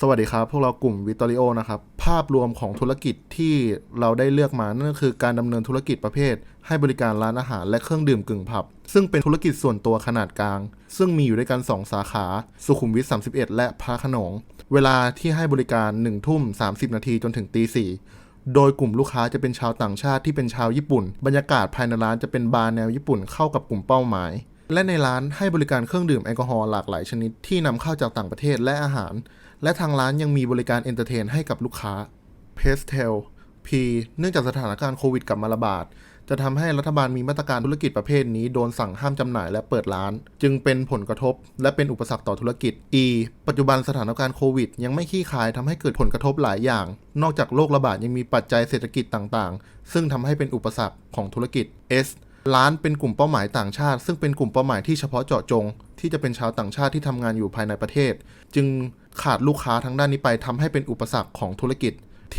สวัสดีครับ พวกเรากลุ่มวิตอริโอนะครับ ภาพรวมของธุรกิจที่เราได้เลือกมา นั่นก็คือการดำเนินธุรกิจประเภท ให้บริการร้านอาหารและเครื่องดื่มกึ่งผับ ซึ่งเป็นธุรกิจส่วนตัวขนาดกลาง ซึ่งมีอยู่ด้วยกัน 2 สาขา สุขุมวิท 31 และพระขนง เวลาที่ให้บริการ 1 ทุ่ม 30 นาทีจนถึงตีสี่โดยกลุ่มลูกค้าจะเป็นชาวต่างชาติที่เป็นชาวญี่ปุ่น บรรยากาศภายในร้านจะเป็นบาร์แนวญี่ปุ่นเข้ากับกลุ่มเป้าหมาย และในร้านให้บริการเครื่องดื่มแอลกอฮอล์หลากหลายชนิดที่นำเข้าจากต่างประเทศและอาหาร และทางร้านยังมีบริการเอนเตอร์เทนให้กับลูกค้า p a s t e l P เนื่องจากสถานการณ์โควิดกลับมาระบาด จะทำให้รัฐบาลมีมาตรการธุรกิจประเภทนี้โดนสั่งห้ามจำหน่ายและเปิดร้าน จึงเป็นผลกระทบ และเป็นอุปสรรคต่อธุรกิจ E ปัจจุบันสถานการณ์โควิด ยังไม่คลี่คลายทำให้เกิดผลกระทบหลายอย่าง นอกจากโรคระบาดยังมีปัจจัยเศรษฐกิจต่างๆ ซึ่งทำให้เป็นอุปสรรคของธุรกิจ S ร้านเป็นกลุ่มเป้าหมายต่างชาติ ซึ่งเป็นกลุ่มเป้าหมายที่เฉพาะเจาะจง ที่จะเป็นชาวต่างชาติที่ทำงานอยู่ภายในประเทศ จึงขาดลูกค้าทางด้านนี้ไปทำให้เป็นอุปสรรคของธุรกิจ T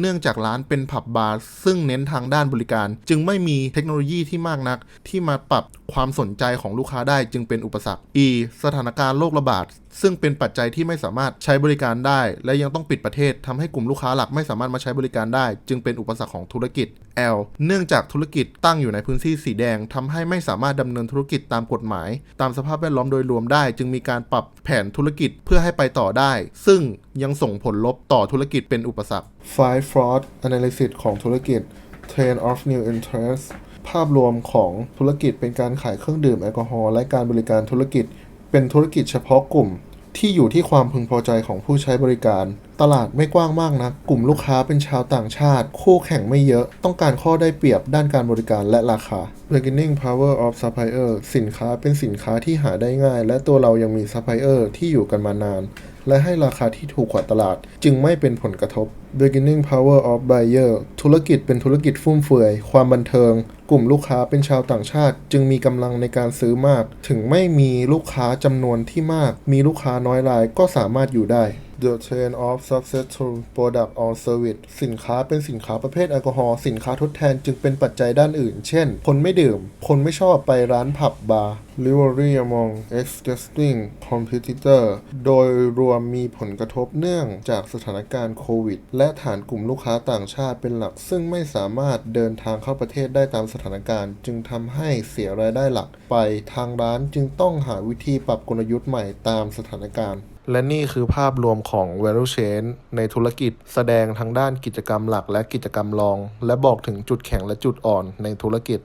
เนื่องจากร้านเป็นผับบาร์ซึ่งเน้นทางด้านบริการ จึงไม่มีเทคโนโลยีที่มากนัก ที่มาปรับความสนใจของลูกค้าได้จึงเป็นอุปสรรค E สถานการณ์โรคระบาด ซึ่งเป็นปัจจัยที่ไม่สามารถใช้บริการได้ และยังต้องปิดประเทศทำให้กลุ่มลูกค้าหลักไม่สามารถมาใช้บริการได้ จึงเป็นอุปสรรคของธุรกิจ L เนื่องจากธุรกิจตั้งอยู่ในพื้นที่สีแดงทำให้ไม่สามารถดำเนินธุรกิจตามกฎหมาย ตามสภาพแวดล้อมโดยรวมได้ จึงมีการปรับแผนธุรกิจเพื่อให้ไปต่อได้ ซึ่งยังส่งผลลบต่อธุรกิจเป็นอุปสรรค Five Fraud Analysis ของธุรกิจ Trend of New Interest ภาพรวมของธุรกิจเป็นการขายเครื่องดื่มแอลกอฮอล์และการบริการธุรกิจ เป็นธุรกิจเฉพาะกลุ่มที่อยู่ที่ความพึงพอใจของผู้ใช้บริการ ตลาดไม่กว้างมากนะกลุ่มลูกค้าเป็นชาวต่างชาติ คู่แข่งไม่เยอะ ต้องการข้อได้เปรียบด้านการบริการและราคา Bargaining Power of Supplier สินค้าเป็นสินค้าที่หาได้ง่าย และตัวเรายังมีซัพพลายเออร์ที่อยู่กันมานาน และให้ราคาที่ถูกกว่าตลาด จึงไม่เป็นผลกระทบ Beginning Power of Buyer ธุรกิจเป็นธุรกิจฟุ่มเฟือย ความบันเทิง กลุ่มลูกค้าเป็นชาวต่างชาติ จึงมีกำลังในการซื้อมาก ถึงไม่มีลูกค้าจำนวนที่มาก มีลูกค้าน้อยรายก็สามารถอยู่ได้ The Chain of Successful Product or Service สินค้าเป็นสินค้าประเภทแอลกอฮอล์สินค้าทดแทนจึงเป็นปัจจัยด้านอื่น เช่น คนไม่ดื่ม คนไม่ชอบไปร้านผับบาร์ Rivalry among existing competitor โดยรวมมีผลกระทบเนื่องจากสถานการณ์โควิด และฐานกลุ่มลูกค้าต่างชาติเป็นหลัก ซึ่งไม่สามารถเดินทางเข้าประเทศได้ตามสถานการณ์ จึงทำให้เสียรายได้หลักไปทางร้านจึงต้องหาวิธีปรับกลยุทธ์ใหม่ตามสถานการณ์ และนี่คือภาพรวมของ value chain ในธุรกิจแสดงทั้งด้านกิจกรรมหลักและกิจกรรมรอง และบอกถึงจุดแข็งและจุดอ่อนในธุรกิจ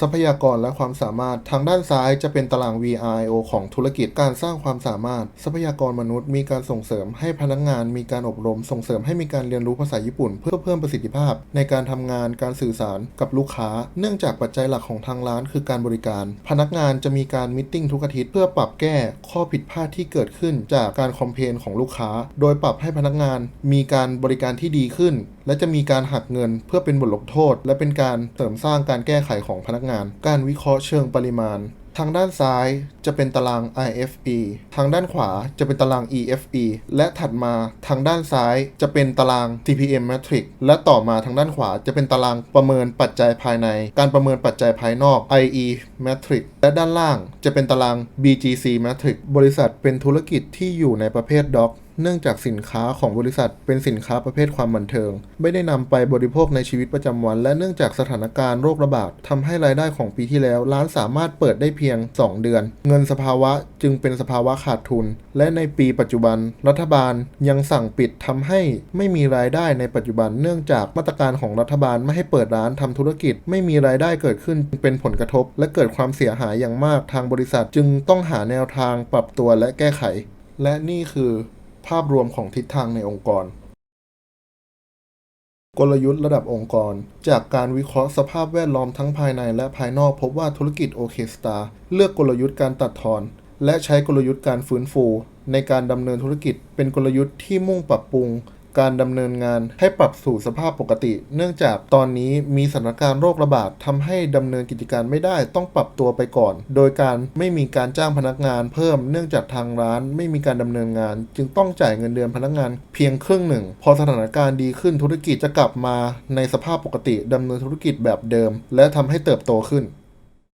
ทรัพยากรและความสามารถ ทางด้านซ้ายจะเป็นตาราง VRIO ของธุรกิจการสร้างความสามารถ ทรัพยากรมนุษย์มีการส่งเสริมให้พนักงานมีการอบรม ส่งเสริมให้มีการเรียนรู้ภาษาญี่ปุ่น เพื่อเพิ่มประสิทธิภาพ ในการทำงานการสื่อสารกับลูกค้า เนื่องจากปัจจัยหลักของทางร้านคือการบริการ พนักงานจะมีการมิทติ้งทุกอาทิตย์เพื่อปรับแก้ข้อผิดพลาดที่เกิดขึ้นจากการคอมเพนของลูกค้า โดยปรับให้พนักงานมีการบริการที่ดีขึ้น และจะมีการหักเงินเพื่อเป็นบทลงโทษ และเป็นการเสริมสร้างการแก้ไขของพนักงานการวิเคราะห์เชิงปริมาณ ทางด้านซ้ายจะเป็นตาราง IFE ทางด้านขวาจะเป็นตาราง EFE และถัดมาทางด้านซ้ายจะเป็นตาราง TPM Matrix และต่อมาทางด้านขวาจะเป็นตารางประเมินปัจจัยภายใน การประเมินปัจจัยภายนอก IE Matrix และด้านล่างจะเป็นตาราง BGC Matrix บริษัทเป็นธุรกิจที่อยู่ในประเภทด็อก เนื่องจากสินค้าของบริษัทเป็นสินค้าประเภทความบันเทิง ไม่ได้นำไปบริโภคในชีวิตประจำวัน และเนื่องจากสถานการณ์โรคระบาดทำให้รายได้ของปีที่แล้ว ร้านสามารถเปิดได้เพียง 2 เดือน เงินสภาวะจึงเป็นสภาวะขาดทุน และในปีปัจจุบัน รัฐบาลยังสั่งปิดทำให้ไม่มีรายได้ในปัจจุบัน เนื่องจากมาตรการของรัฐบาลไม่ให้เปิดร้านทำธุรกิจ ไม่มีรายได้เกิดขึ้นเป็นผลกระทบ และเกิดความเสียหายอย่างมากทางบริษัท จึงต้องหาแนวทางปรับตัวและแก้ไข และนี่คือ ภาพรวมของทิศทางในองค์กร กลยุทธ์ระดับองค์กร จากการวิเคราะห์สภาพแวดล้อมทั้งภายในและภายนอกพบว่าธุรกิจโอเคสตาเลือกกลยุทธ์การตัดทอน และใช้กลยุทธ์การฟื้นฟู ในการดำเนินธุรกิจเป็นกลยุทธ์ที่มุ่งปรับปรุง การดำเนินงานให้ปรับสู่สภาพปกติ เนื่องจากตอนนี้มีสถานการณ์โรคระบาดทำให้ดำเนินกิจการไม่ได้ต้องปรับตัวไปก่อน โดยการไม่มีการจ้างพนักงานเพิ่ม เนื่องจากทางร้านไม่มีการดำเนินงาน จึงต้องจ่ายเงินเดือนพนักงานเพียงครึ่งหนึ่ง พอสถานการณ์ดีขึ้นธุรกิจจะกลับมาในสภาพปกติดำเนินธุรกิจแบบเดิม และทำให้เติบโตขึ้น